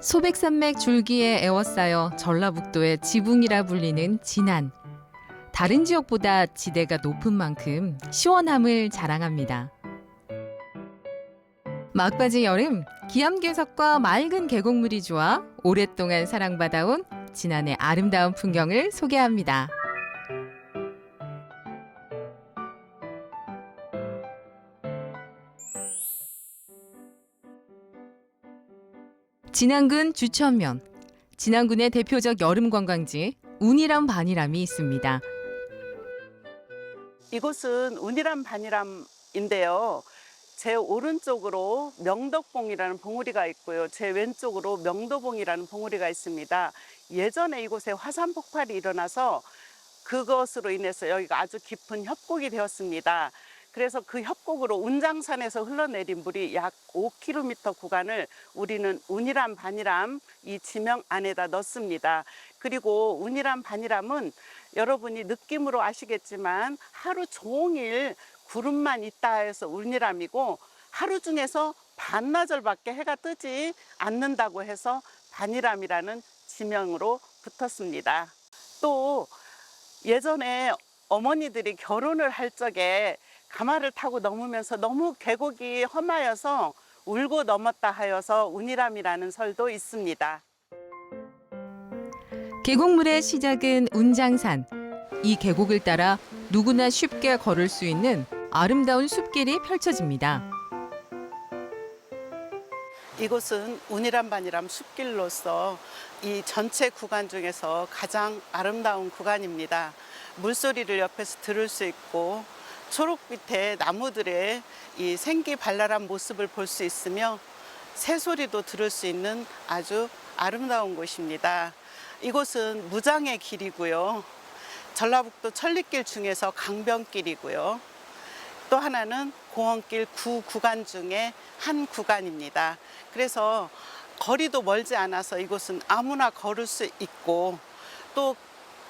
소백산맥 줄기에 에워싸여 전라북도의 지붕이라 불리는 진안. 다른 지역보다 지대가 높은 만큼 시원함을 자랑합니다. 막바지 여름, 기암괴석과 맑은 계곡물이 좋아 오랫동안 사랑받아온 진안의 아름다운 풍경을 소개합니다. 진안군 주천면. 진안군의 대표적 여름 관광지 운이람 반이람이 있습니다. 이곳은 운이람 반이람인데요. 제 오른쪽으로 명덕봉이라는 봉우리가 있고요. 제 왼쪽으로 명도봉이라는 봉우리가 있습니다. 예전에 이곳에 화산 폭발이 일어나서 그것으로 인해서 여기가 아주 깊은 협곡이 되었습니다. 그래서 그 협곡으로 운장산에서 흘러내린 물이 약 5km 구간을 우리는 운이람 반이람 이 지명 안에다 넣습니다. 그리고 운이람 반이람은 여러분이 느낌으로 아시겠지만 하루 종일 구름만 있다 해서 운이람이고 하루 중에서 반나절밖에 해가 뜨지 않는다고 해서 반이람이라는 지명으로 붙었습니다. 또 예전에 어머니들이 결혼을 할 적에 가마를 타고 넘으면서 너무 계곡이 험하여서 울고 넘었다 하여서 운이람이라는 설도 있습니다. 계곡물의 시작은 운장산. 이 계곡을 따라 누구나 쉽게 걸을 수 있는 아름다운 숲길이 펼쳐집니다. 이곳은 운이람 반이람 숲길로서 이 전체 구간 중에서 가장 아름다운 구간입니다. 물소리를 옆에서 들을 수 있고 초록빛의 나무들의 이 생기 발랄한 모습을 볼 수 있으며 새소리도 들을 수 있는 아주 아름다운 곳입니다. 이곳은 무장의 길이고요. 전라북도 천리길 중에서 강변길이고요. 또 하나는 공원길 구 구간 중에 한 구간입니다. 그래서 거리도 멀지 않아서 이곳은 아무나 걸을 수 있고 또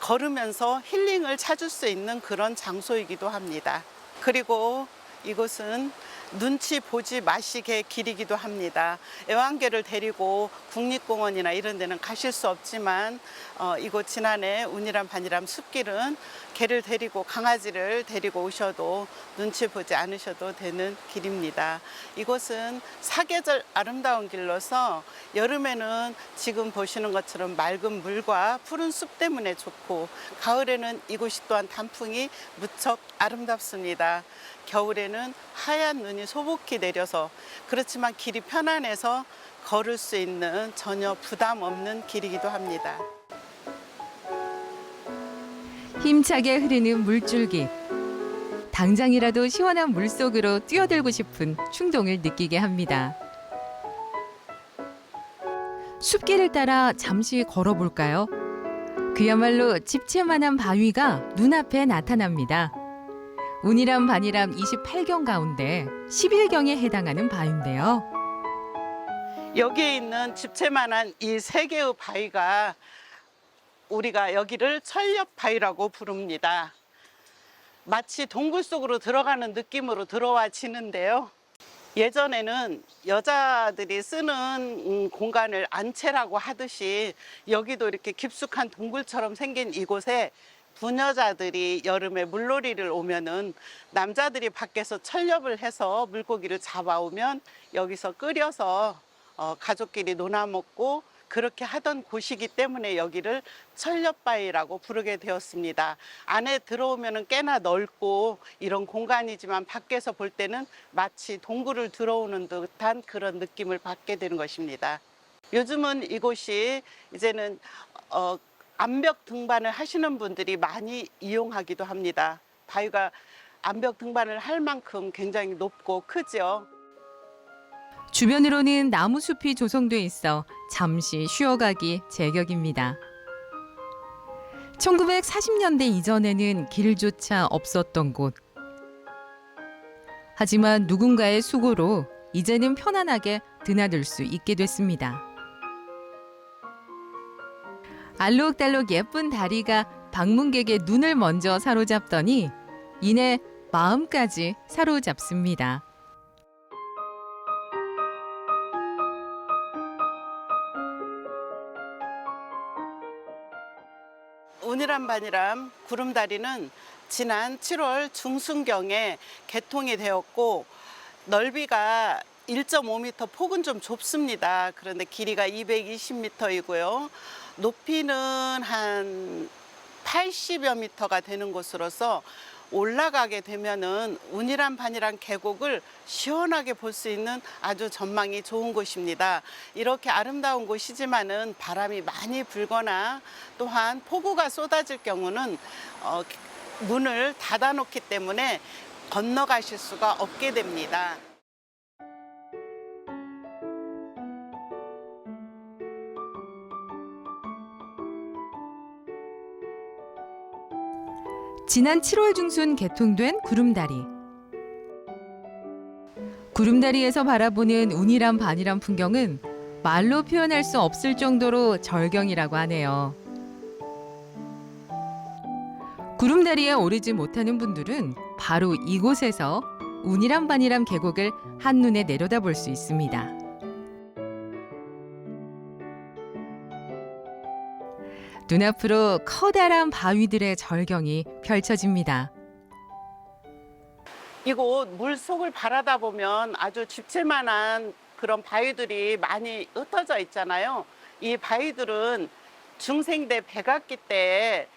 걸으면서 힐링을 찾을 수 있는 그런 장소이기도 합니다. 그리고 이곳은 눈치 보지 마시게 길이기도 합니다. 애완개를 데리고 국립공원이나 이런 데는 가실 수 없지만 어, 이곳 지난해 운이람 반이람 숲길은 개를 데리고 강아지를 데리고 오셔도 눈치 보지 않으셔도 되는 길입니다. 이곳은 사계절 아름다운 길로서 여름에는 지금 보시는 것처럼 맑은 물과 푸른 숲 때문에 좋고 가을에는 이곳이 또한 단풍이 무척 아름답습니다. 겨울에는 하얀 눈이 소복히 내려서 그렇지만 길이 편안해서 걸을 수 있는 전혀 부담 없는 길이기도 합니다. 힘차게 흐르는 물줄기. 당장이라도 시원한 물 속으로 뛰어들고 싶은 충동을 느끼게 합니다. 숲길을 따라 잠시 걸어볼까요? 그야말로 집채만한 바위가 눈앞에 나타납니다. 운이람 반이람 28경 가운데 11경에 해당하는 바위인데요. 여기에 있는 집채만한 이 세 개의 바위가 우리가 여기를 철렵 바위라고 부릅니다. 마치 동굴 속으로 들어가는 느낌으로 들어와지는데요. 예전에는 여자들이 쓰는 음, 공간을 안채라고 하듯이 여기도 이렇게 깊숙한 동굴처럼 생긴 이곳에 부녀자들이 여름에 물놀이를 오면은 남자들이 밖에서 철렵을 해서 물고기를 잡아오면 여기서 끓여서 어, 가족끼리 논아 먹고 그렇게 하던 곳이기 때문에 여기를 철렵바위라고 부르게 되었습니다. 안에 들어오면은 꽤나 넓고 이런 공간이지만 밖에서 볼 때는 마치 동굴을 들어오는 듯한 그런 느낌을 받게 되는 것입니다. 요즘은 이곳이 이제는 어, 암벽 등반을 하시는 분들이 많이 이용하기도 합니다. 바위가 암벽 등반을 할 만큼 굉장히 높고 크죠. 주변으로는 나무 숲이 조성돼 있어 잠시 쉬어가기 제격입니다. 1940년대 이전에는 길조차 없었던 곳. 하지만 누군가의 수고로 이제는 편안하게 드나들 수 있게 됐습니다. 알록달록 예쁜 다리가 방문객의 눈을 먼저 사로잡더니 이내 마음까지 사로잡습니다. 오늘람 반이람 구름다리는 지난 7월 중순경에 개통이 되었고 넓이가 1.5m 폭은 좀 좁습니다. 그런데 길이가 220m이고요. 높이는 한 80여 미터가 되는 곳으로서 올라가게 되면은 운이란 반이란 계곡을 시원하게 볼 수 있는 아주 전망이 좋은 곳입니다. 이렇게 아름다운 곳이지만은 바람이 많이 불거나 또한 폭우가 쏟아질 경우는 어, 문을 닫아놓기 때문에 건너가실 수가 없게 됩니다. 지난 7월 중순 개통된 구름다리. 구름다리에서 바라보는 운이람 반이람 풍경은 말로 표현할 수 없을 정도로 절경이라고 하네요. 구름다리에 오르지 못하는 분들은 바로 이곳에서 운이람 반이람 계곡을 한눈에 내려다볼 수 있습니다. 눈앞으로 커다란 바위들의 절경이 펼쳐집니다. 이곳 물 속을 바라다 보면 아주 집채만한 그런 바위들이 많이 흩어져 있잖아요. 이 바위들은 중생대 백악기 때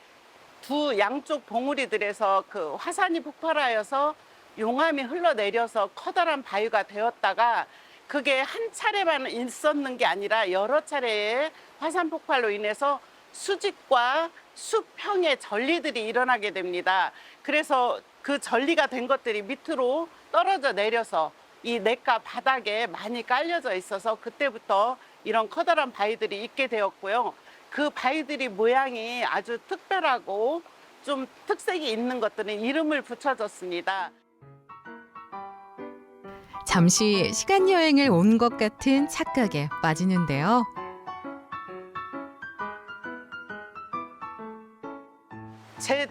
두 양쪽 봉우리들에서 그 화산이 폭발하여서 용암이 흘러내려서 커다란 바위가 되었다가 그게 한 차례만 있었는 게 아니라 여러 차례의 화산 폭발로 인해서 수직과 수평의 전리들이 일어나게 됩니다. 그래서 그 전리가 된 것들이 밑으로 떨어져 내려서 이 냇가 바닥에 많이 깔려져 있어서 그때부터 이런 커다란 바위들이 있게 되었고요. 그 바위들이 모양이 아주 특별하고 좀 특색이 있는 것들은 이름을 붙여줬습니다. 잠시 시간 여행을 온 것 같은 착각에 빠지는데요.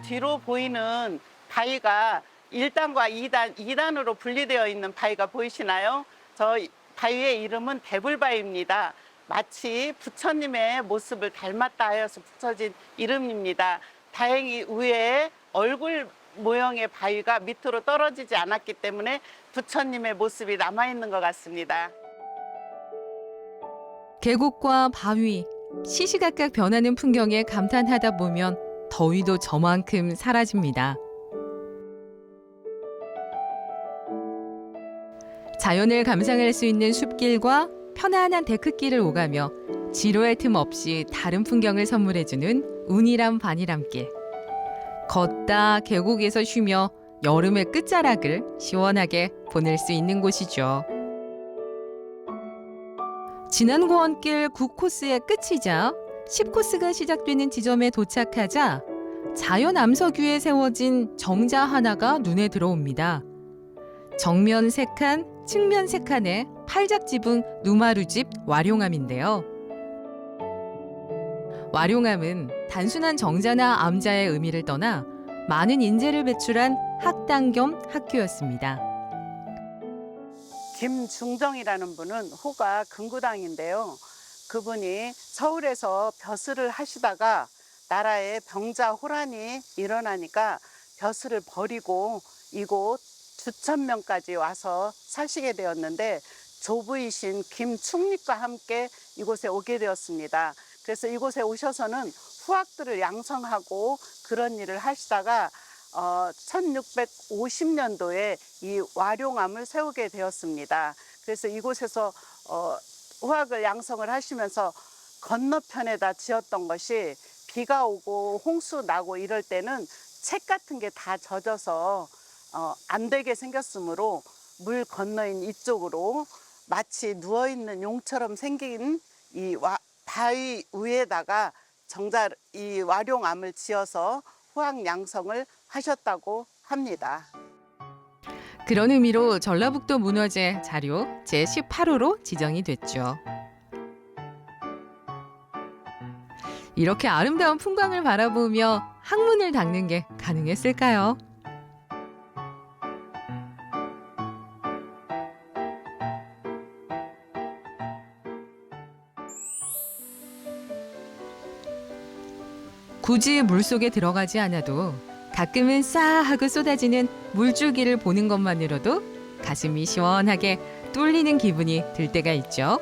뒤로 보이는 바위가 1단과 2단, 2단으로 분리되어 있는 바위가 보이시나요? 저 바위의 이름은 대불바위입니다. 마치 부처님의 모습을 닮았다 하여서 붙여진 이름입니다. 다행히 위에 얼굴 모형의 바위가 밑으로 떨어지지 않았기 때문에 부처님의 모습이 남아있는 것 같습니다. 계곡과 바위, 시시각각 변하는 풍경에 감탄하다 보면 더위도 저만큼 사라집니다. 자연을 감상할 수 있는 숲길과 편안한 데크길을 오가며 지루할 틈 없이 다른 풍경을 선물해주는 운이람 반이람길. 걷다 계곡에서 쉬며 여름의 끝자락을 시원하게 보낼 수 있는 곳이죠. 지난 고원길 9코스의 끝이자 10코스가 시작되는 지점에 도착하자 자연 암석 위에 세워진 정자 하나가 눈에 들어옵니다. 정면 세 칸 측면 세 칸의 팔작 지붕 누마루집 와룡암인데요. 와룡암은 단순한 정자나 암자의 의미를 떠나 많은 인재를 배출한 학당 겸 학교였습니다. 김중정이라는 분은 호가 금구당인데요. 그분이 서울에서 벼슬을 하시다가 나라에 병자 호란이 일어나니까 벼슬을 버리고 이곳 주천명까지 와서 사시게 되었는데 조부이신 김충립과 함께 이곳에 오게 되었습니다. 그래서 이곳에 오셔서는 후학들을 양성하고 그런 일을 하시다가 어, 1650년도에 이 와룡암을 세우게 되었습니다. 그래서 이곳에서 어, 후학을 양성을 하시면서 건너편에다 지었던 것이 비가 오고 홍수 나고 이럴 때는 책 같은 게 다 젖어서 어, 안 되게 생겼으므로 물 건너인 이쪽으로 마치 누워 있는 용처럼 생긴 이 와, 바위 위에다가 정자 이 와룡암을 지어서 후학 양성을 하셨다고 합니다. 그런 의미로 전라북도 문화재 자료 제18호로 지정이 됐죠. 이렇게 아름다운 풍광을 바라보며 항문을 닦는 게 가능했을까요? 굳이 물속에 들어가지 않아도 가끔은 싸하고 쏟아지는 물줄기를 보는 것만으로도 가슴이 시원하게 뚫리는 기분이 들 때가 있죠.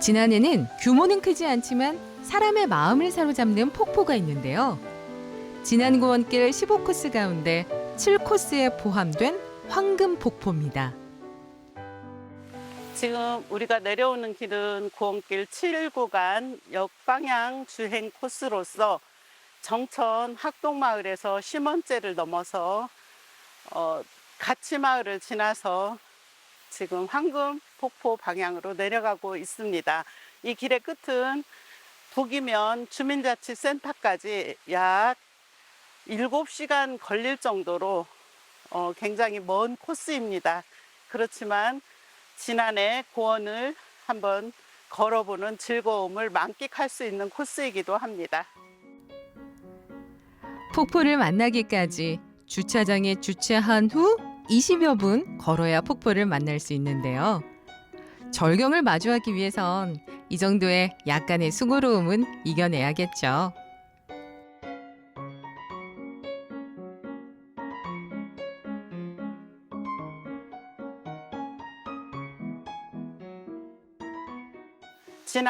지난해는 규모는 크지 않지만 사람의 마음을 사로잡는 폭포가 있는데요. 지난 고원길 15코스 가운데 7코스에 포함된 황금 폭포입니다. 지금 우리가 내려오는 길은 고원길 7구간 역방향 주행 코스로서 정천 학동마을에서 심원제를 넘어서 어, 가치마을을 지나서 지금 황금 폭포 방향으로 내려가고 있습니다. 이 길의 끝은 북이면 주민자치센터까지 약 7시간 걸릴 정도로 어, 굉장히 먼 코스입니다. 그렇지만 지난해 고원을 한번 걸어보는 즐거움을 만끽할 수 있는 코스이기도 합니다. 폭포를 만나기까지 주차장에 주차한 후 20여 분 걸어야 폭포를 만날 수 있는데요. 절경을 마주하기 위해선 이 정도의 약간의 수고로움은 이겨내야겠죠.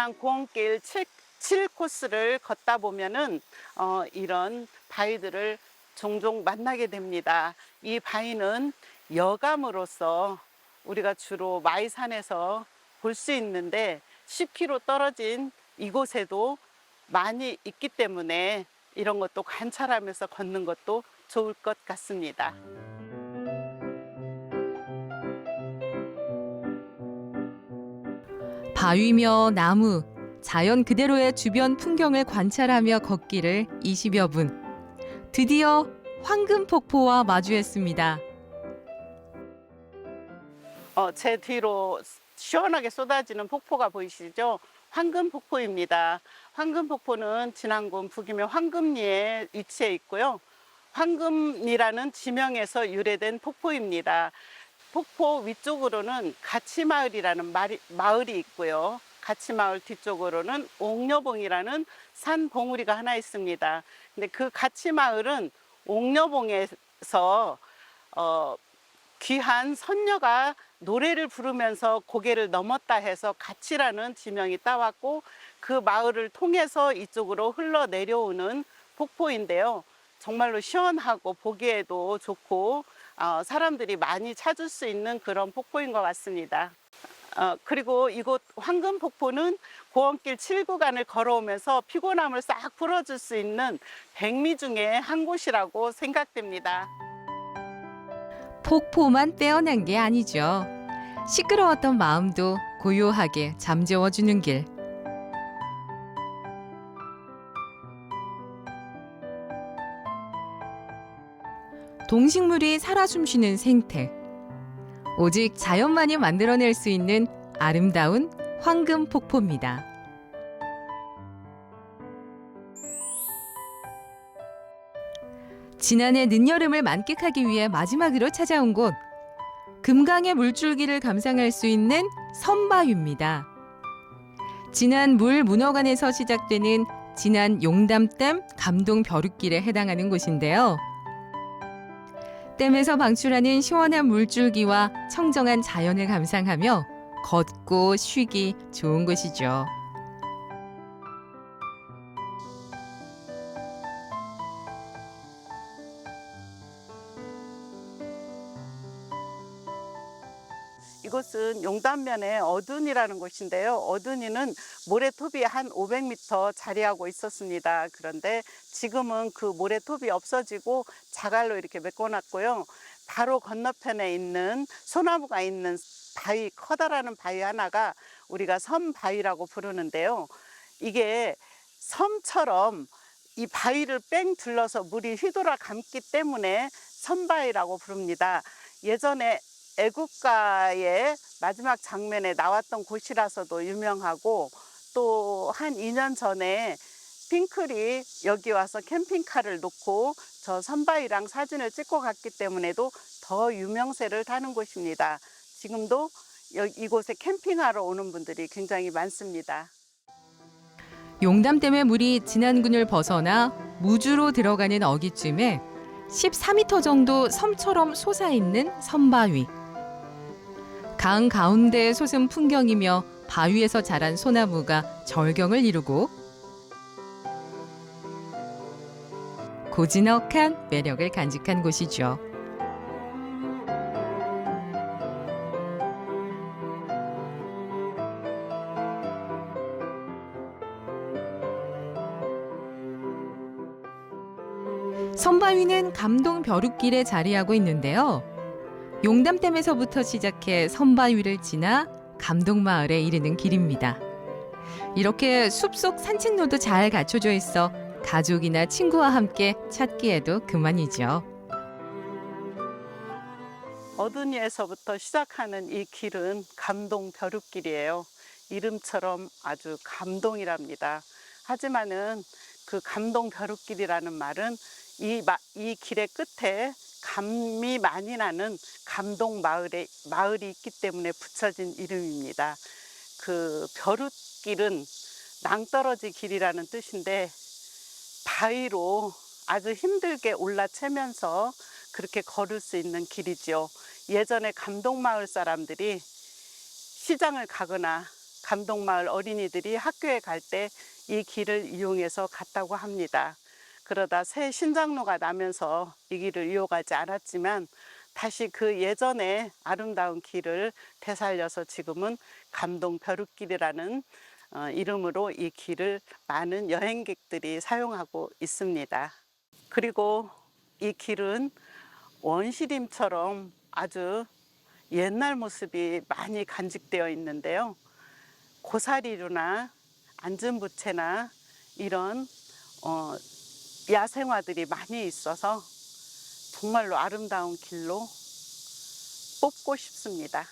지난 고원길 7, 7코스를 걷다 보면은 어, 이런 바위들을 종종 만나게 됩니다. 이 바위는 여감으로서 우리가 주로 마이산에서 볼 수 있는데 10km 떨어진 이곳에도 많이 있기 때문에 이런 것도 관찰하면서 걷는 것도 좋을 것 같습니다. 바위며 나무, 자연 그대로의 주변 풍경을 관찰하며 걷기를 20여 분. 드디어 황금 폭포와 마주했습니다. 어, 제 뒤로 시원하게 쏟아지는 폭포가 보이시죠? 황금 폭포입니다. 황금 폭포는 진안군 북이면 황금리에 위치해 있고요. 황금리라는 지명에서 유래된 폭포입니다. 폭포 위쪽으로는 가치마을이라는 마을이 있고요. 가치마을 뒤쪽으로는 옥녀봉이라는 산 봉우리가 하나 있습니다. 근데 그 가치마을은 옥녀봉에서 어, 귀한 선녀가 노래를 부르면서 고개를 넘었다 해서 가치라는 지명이 따왔고 그 마을을 통해서 이쪽으로 흘러 내려오는 폭포인데요. 정말로 시원하고 보기에도 좋고 어, 사람들이 많이 찾을 수 있는 그런 폭포인 것 같습니다. 어, 그리고 이곳 황금 폭포는 고원길 7구간을 걸어오면서 피곤함을 싹 풀어줄 수 있는 백미 중에 한 곳이라고 생각됩니다. 폭포만 빼어난 게 아니죠. 시끄러웠던 마음도 고요하게 잠재워주는 길. 동식물이 살아 숨쉬는 생태. 오직 자연만이 만들어낼 수 있는 아름다운 황금 폭포입니다. 지난해 늦여름을 만끽하기 위해 마지막으로 찾아온 곳 금강의 물줄기를 감상할 수 있는 선바위입니다. 지난 물 문어관에서 시작되는 지난 용담댐 감동 벼룩길에 해당하는 곳인데요. 댐에서 방출하는 시원한 물줄기와 청정한 자연을 감상하며 걷고 쉬기 좋은 곳이죠. 곳은 용담면의 어둔이라는 곳인데요. 어둔이는 모래톱이 한 500m 자리하고 있었습니다. 그런데 지금은 그 모래톱이 없어지고 자갈로 이렇게 메꿔놨고요. 바로 건너편에 있는 소나무가 있는 바위, 커다란 바위 하나가 우리가 섬바위라고 부르는데요. 이게 섬처럼 이 바위를 뺑 둘러서 물이 휘돌아 감기 때문에 섬바위라고 부릅니다. 예전에 애국가의 마지막 장면에 나왔던 곳이라서도 유명하고 또 한 2년 전에 핑클이 여기 와서 캠핑카를 놓고 저 선바위랑 사진을 찍고 갔기 때문에도 더 유명세를 타는 곳입니다. 지금도 이곳에 캠핑하러 오는 분들이 굉장히 많습니다. 용담 댐의 물이 진안군을 벗어나 무주로 들어가는 어기쯤에 14m 정도 섬처럼 솟아있는 섬바위. 강 가운데에 솟은 풍경이며 바위에서 자란 소나무가 절경을 이루고 고즈넉한 매력을 간직한 곳이죠. 선바위는 감동 벼룩길에 자리하고 있는데요. 용담댐에서부터 시작해 선바위를 지나 감동마을에 이르는 길입니다. 이렇게 숲속 산책로도 잘 갖춰져 있어 가족이나 친구와 함께 찾기에도 그만이죠. 어든이에서부터 시작하는 이 길은 감동 벼룩길이에요. 이름처럼 아주 감동이랍니다. 하지만은 그 감동 벼룩길이라는 말은 이, 마, 이 길의 끝에 감이 많이 나는 감동 마을에 마을이 있기 때문에 붙여진 이름입니다. 그 벼룩길은 낭떠러지 길이라는 뜻인데 바위로 아주 힘들게 올라채면서 그렇게 걸을 수 있는 길이지요. 예전에 감동마을 사람들이 시장을 가거나 감동마을 어린이들이 학교에 갈 때 이 길을 이용해서 갔다고 합니다. 그러다 새 신장로가 나면서 이 길을 이용하지 않았지만 다시 그 예전의 아름다운 길을 되살려서 지금은 감동 벼룩길이라는 어, 이름으로 이 길을 많은 여행객들이 사용하고 있습니다. 그리고 이 길은 원시림처럼 아주 옛날 모습이 많이 간직되어 있는데요. 고사리류나 안전부채나 이런 어, 야생화들이 많이 있어서 정말로 아름다운 길로 뽑고 싶습니다.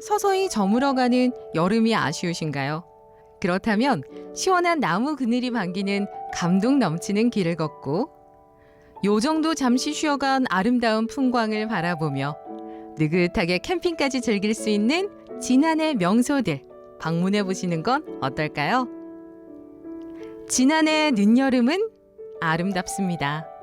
서서히 저물어가는 여름이 아쉬우신가요? 그렇다면 시원한 나무 그늘이 반기는 감동 넘치는 길을 걷고 요정도 잠시 쉬어간 아름다운 풍광을 바라보며 느긋하게 캠핑까지 즐길 수 있는 진안의 명소들 방문해 보시는 건 어떨까요? 진안의 늦여름은 아름답습니다.